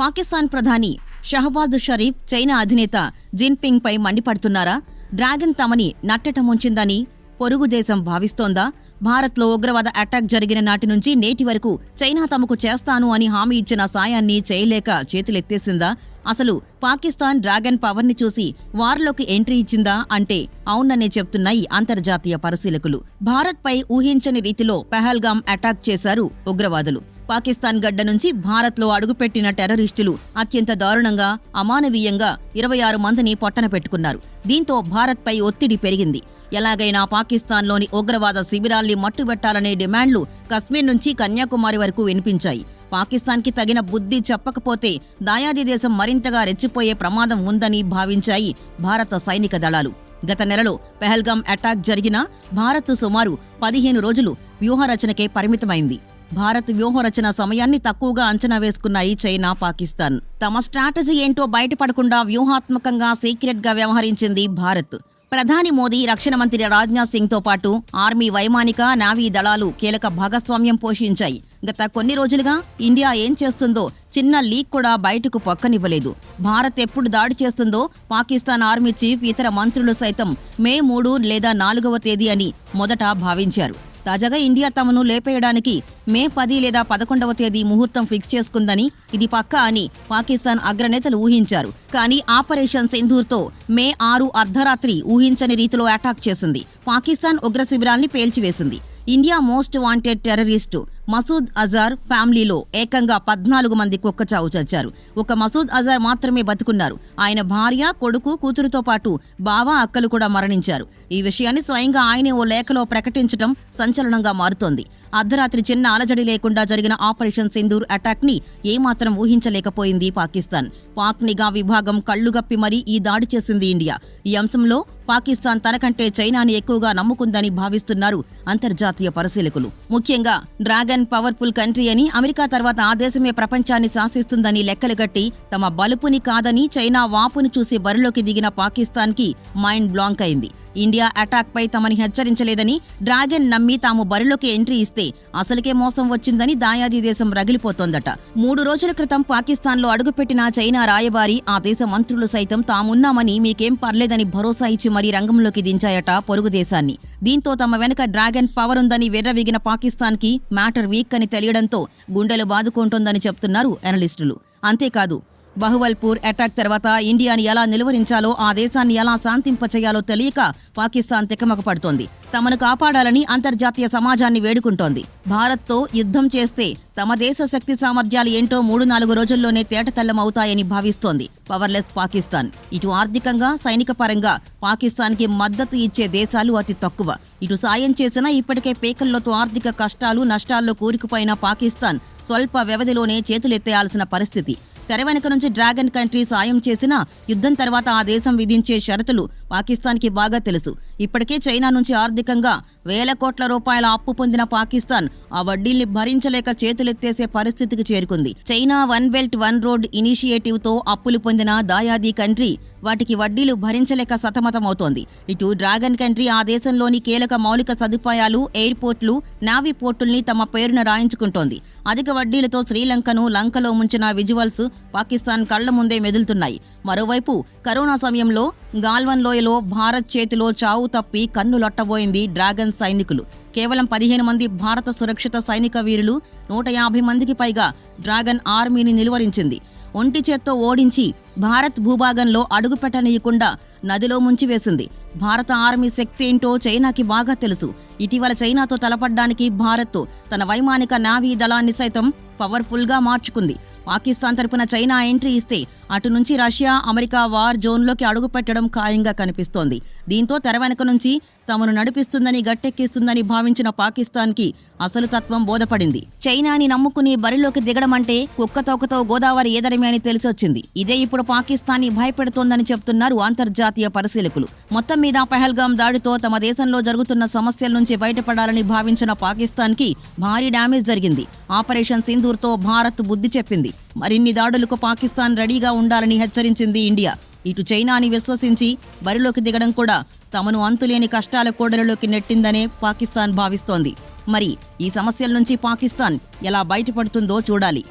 పాకిస్తాన్ ప్రధాని షహబాజ్ షరీఫ్ చైనా అధినేత జిన్పింగ్ పై మండిపడుతున్నారా? డ్రాగన్ తమని నట్టటముంచిందని పొరుగు దేశం భావిస్తోందా? భారత్లో ఉగ్రవాద అటాక్ జరిగిన నాటి నుంచి నేటి వరకు చైనా తమకు చేస్తాను అని హామీ ఇచ్చిన సాయాన్ని చేయలేక చేతులెత్తేసిందా? అసలు పాకిస్తాన్ డ్రాగన్ పవర్ని చూసి వార్లోకి ఎంట్రీ ఇచ్చిందా అంటే అవుననే చెప్తున్నాయి అంతర్జాతీయ పరిశీలకులు. భారత్పై ఊహించని రీతిలో పెహల్గాం అటాక్ చేశారు ఉగ్రవాదులు. పాకిస్తాన్ గడ్డ నుంచి భారత్లో అడుగుపెట్టిన టెర్రరిస్టులు అత్యంత దారుణంగా అమానవీయంగా ఇరవై ఆరు మందిని పొట్టన పెట్టుకున్నారు. దీంతో భారత్పై ఒత్తిడి పెరిగింది. ఎలాగైనా పాకిస్తాన్లోని ఉగ్రవాద శిబిరాల్ని మట్టుబెట్టాలనే డిమాండ్లు కశ్మీర్ నుంచి కన్యాకుమారి వరకు వినిపించాయి. పాకిస్తాన్కి తగిన బుద్ధి చెప్పకపోతే దాయాది దేశం మరింతగా రెచ్చిపోయే ప్రమాదం ఉందని భావించాయి భారత సైనిక దళాలు. గత నెలలో పెహల్గాం అటాక్ జరిగిన భారత్ సుమారు పదిహేను రోజులు వ్యూహరచనకే పరిమితమైంది. భారత్ వ్యూహరచన సమయాన్ని తక్కువగా అంచనా వేసుకున్నాయి చైనా పాకిస్తాన్. తమ స్ట్రాటజీ ఏంటో బయటపడకుండా వ్యూహాత్మకంగా సీక్రెట్గా వ్యవహరించింది భారత్. ప్రధాని మోదీ రక్షణ మంత్రి రాజ్నాథ్ సింగ్తో పాటు ఆర్మీ వైమానిక నావీ దళాలు కీలక భాగస్వామ్యం పోషించాయి. గత కొన్ని రోజులుగా ఇండియా ఏం చేస్తుందో చిన్న లీక్ కూడా బయటకు పక్కనివ్వలేదు. భారత్ ఎప్పుడు దాడి చేస్తుందో పాకిస్తాన్ ఆర్మీ చీఫ్ ఇతర మంత్రులు సైతం మే మూడు లేదా నాలుగవ తేదీ అని మొదట భావించారు. తాజాగా ఇండియా తమను లేపేయడానికి మే పది లేదా పదకొండవ తేదీ ముహూర్తం ఫిక్స్ చేసుకుందని ఇది పక్కా అని పాకిస్తాన్ అగ్రనేతలు ఊహించారు. కానీ ఆపరేషన్ సింధూర్తో మే ఆరు అర్ధరాత్రి ఊహించని రీతిలో అటాక్ చేసింది. పాకిస్తాన్ ఉగ్ర శిబిరాల్ని పేల్చివేసింది. India most wanted terrorist Masood Azhar ఫ్యామిలీలో ఏకంగా పద్నాలుగు మంది కుక్కచావు చచ్చారు. ఒక మసూద్ అజార్ మాత్రమే బతుకున్నారు. ఆయన భార్య కొడుకు కూతురుతో పాటు బావ అక్కలు కూడా మరణించారు. ఈ విషయాన్ని స్వయంగా ఆయనే ఓ లేఖలో ప్రకటించడం సంచలనంగా మారుతోంది. అర్ధరాత్రి చిన్న అలజడి లేకుండా జరిగిన ఆపరేషన్ సింధూర్ అటాక్ని ఏమాత్రం ఊహించలేకపోయింది పాకిస్తాన్. పాక్ నిఘా విభాగం కళ్ళుగప్పి మరీ ఈ దాడి చేసింది ఇండియా. ఈ అంశంలో పాకిస్తాన్ తనకంటే చైనాని ఎక్కువగా నమ్ముకుందని భావిస్తున్నారు అంతర్జాతీయ పరిశీలకులు. ముఖ్యంగా డ్రాగన్ పవర్ఫుల్ కంట్రీ అని అమెరికా తర్వాత ఆ దేశమే ప్రపంచాన్ని శాసిస్తుందని లెక్కలు కట్టి తమ బలుపుని కాదని చైనా వాపుని చూసి బరిలోకి దిగిన పాకిస్తాన్కి మైండ్ బ్లాంక్ అయింది. ఇండియా అటాక్పై తమని హెచ్చరించలేదని డ్రాగన్ నమ్మి తాము బరిలోకి ఎంట్రీ ఇస్తే అసలుకే మోసం వచ్చిందని దాయాది దేశం రగిలిపోతోందట. మూడు రోజుల క్రితం పాకిస్తాన్లో అడుగుపెట్టిన చైనా రాయబారి ఆ దేశ మంత్రులు సైతం తామున్నామని మీకేం పర్లేదని భరోసా ఇచ్చి మరీ రంగంలోకి దించాయట పొరుగు దేశాన్ని. దీంతో తమ వెనక డ్రాగన్ పవర్ ఉందని విర్రవీగిన పాకిస్తాన్కి మ్యాటర్ వీక్ అని తెలియడంతో గుండెలు బాదుకుంటోందని చెప్తున్నారు అనలిస్టులు అంతేకాదు బహువల్పూర్ అటాక్ తర్వాత ఇండియాని ఎలా నిలువరించాలో ఆ దేశాన్ని ఎలా శాంతింపచేయాలో తెలియక పాకిస్తాన్ తికమక పడుతోంది తమను కాపాడాలని అంతర్జాతీయ సమాజాన్ని వేడుకుంటోంది. భారత్తో యుద్ధం చేస్తే తమ దేశ శక్తి సామర్థ్యాలు ఏంటో మూడు నాలుగు రోజుల్లోనే తేటతెల్లమవుతాయని భావిస్తోంది పవర్లెస్ పాకిస్తాన్. ఇటు ఆర్థికంగా సైనిక పరంగా పాకిస్తాన్కి మద్దతు ఇచ్చే దేశాలు అతి తక్కువ. ఇటు సాయం చేసినా ఇప్పటికే పేకల్లోతో ఆర్థిక కష్టాలు నష్టాల్లో కూరుకుపోయిన పాకిస్తాన్ స్వల్ప వ్యవధిలోనే చేతులెత్తేయాల్సిన పరిస్థితి. తెర వెనుక నుంచి డ్రాగన్ కంట్రీ సాయం చేసిన యుద్ధం తర్వాత ఆ దేశం విధించే షరతులు పాకిస్తాన్కి బాగా తెలుసు. ఇప్పటికే చైనా నుంచి ఆర్థికంగా వేల కోట్ల రూపాయల అప్పు పొందిన పాకిస్తాన్ ఆ వడ్డీల్ని భరించలేక చేతులెత్తేసే పరిస్థితికి చేరుకుంది. China one belt one road ఇనిషియేటివ్తో అప్పులు పొందిన దాయాది కంట్రీ వాటికి వడ్డీలు భరించలేక సతమతమవుతోంది. ఇటు డ్రాగన్ కంట్రీ ఆ దేశంలోని కీలక మౌలిక సదుపాయాలు ఎయిర్పోర్ట్లు నావీ పోర్టుల్ని తమ పేరున రాయించుకుంటోంది. అధిక వడ్డీలతో శ్రీలంకను లంకలో ముంచిన విజువల్స్ పాకిస్తాన్ కళ్ళ ముందే మెదులుతున్నాయి. మరోవైపు కరోనా సమయంలో గాల్వన్ లోయలో భారత్ చేతిలో చావు తప్పి కన్నులొట్టబోయింది డ్రాగన్ సైనికులు. కేవలం పదిహేను మంది భారత సురక్షిత సైనిక వీరులు నూట యాభై మందికి పైగా డ్రాగన్ ఆర్మీని నిలువరించింది. ఒంటి చేత్తో ఓడించి భారత్ భూభాగంలో అడుగుపెట్టనీయకుండా నదిలో ముంచివేసింది. భారత ఆర్మీ శక్తి ఏంటో చైనాకి బాగా తెలుసు. ఇటీవల చైనాతో తలపడ్డానికి భారత్ తన వైమానిక నావీ దళాన్ని సైతం పవర్ఫుల్గా మార్చుకుంది. పాకిస్తాన్ తరపున చైనా ఎంట్రీ ఇస్తే అటు నుంచి రష్యా అమెరికా వార్ జోన్లోకి అడుగుపెట్టడం ఖాయంగా కనిపిస్తోంది. దీంతో తెర వెనక నుంచి తమను నడిపిస్తుందని గట్టెక్కిస్తుందని భావించిన పాకిస్తాన్కి అసలు తత్వం బోధపడింది. చైనాని నమ్ముకుని బరిలోకి దిగడం అంటే కుక్కతోకతో గోదావరి ఏదరమే అని తెలిసొచ్చింది. ఇదే ఇప్పుడు పాకిస్తాన్ని భయపెడుతోందని చెప్తున్నారు అంతర్జాతీయ పరిశీలకులు. మొత్తం మీద పెహల్గాం దాడితో తమ దేశంలో జరుగుతున్న సమస్యల నుంచి బయటపడాలని భావించిన పాకిస్తాన్కి భారీ డ్యామేజ్ జరిగింది. ఆపరేషన్ సింధూర్తో భారత్ బుద్ధి చెప్పింది. మరిన్ని దాడులకు పాకిస్తాన్ రెడీగా ఉండాలని హెచ్చరించింది ఇండియా. ఇటు చైనాని విశ్వసించి బరిలోకి దిగడం కూడా తమను అంతులేని కష్టాల కోడలలోకి నెట్టిందనే పాకిస్తాన్ భావిస్తోంది. మరి ఈ సమస్యల నుంచి పాకిస్తాన్ ఎలా బయటపడుతుందో చూడాలి.